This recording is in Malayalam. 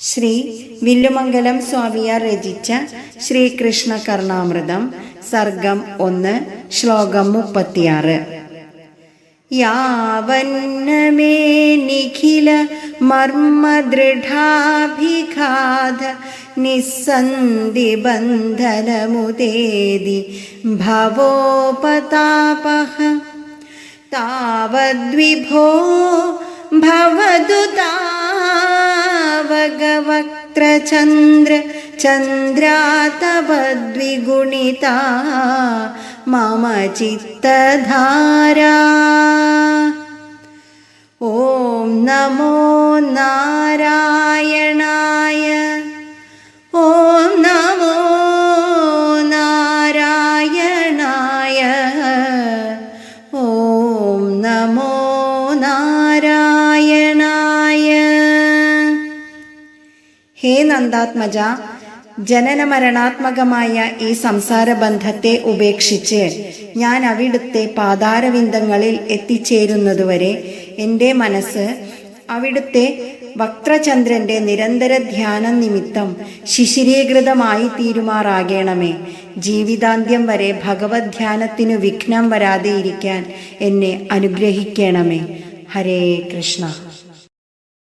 ശ്രീ വില്ലുമംഗലം സ്വാമിയാർ രചിച്ച ശ്രീകൃഷ്ണ കർണാമൃതം സർഗം ഒന്ന് ശ്ലോകം മുപ്പത്തിയാറ്. യാവന്നമേ നിഖില മർമ്മദൃഢാഭിഘാത നിസ്സന്ധി ബന്ധനമുദേതി ഭവോപതാപഃ താവദ്വിഭോ ഭവതു താവഗവക്ത്രചന്ദ്ര ചന്ദ്രാ തവ ദ്വിഗുണിതാ മമ ചിത്തധാരാ ഓം നമോ നാരായണായ ഓം നമോ നാരായണായ ഓം ഹേ നന്ദാത്മജ ജനന മരണാത്മകമായ ഈ സംസാരബന്ധത്തെ ഉപേക്ഷിച്ച് ഞാൻ അവിടുത്തെ പാതാരവിന്ദങ്ങളിൽ എത്തിച്ചേരുന്നതുവരെ എന്റെ മനസ്സ് അവിടുത്തെ വക്രചന്ദ്രന്റെ നിരന്തര ധ്യാനം നിമിത്തം ശിശിരീകൃതമായി തീരുമാറാകണമേ. ജീവിതാന്ത്യം വരെ ഭഗവത് ധ്യാനത്തിനു വിഘ്നം വരാതെ ഇരിക്കാൻ എന്നെ അനുഗ്രഹിക്കണമേ. ഹരേ കൃഷ്ണ.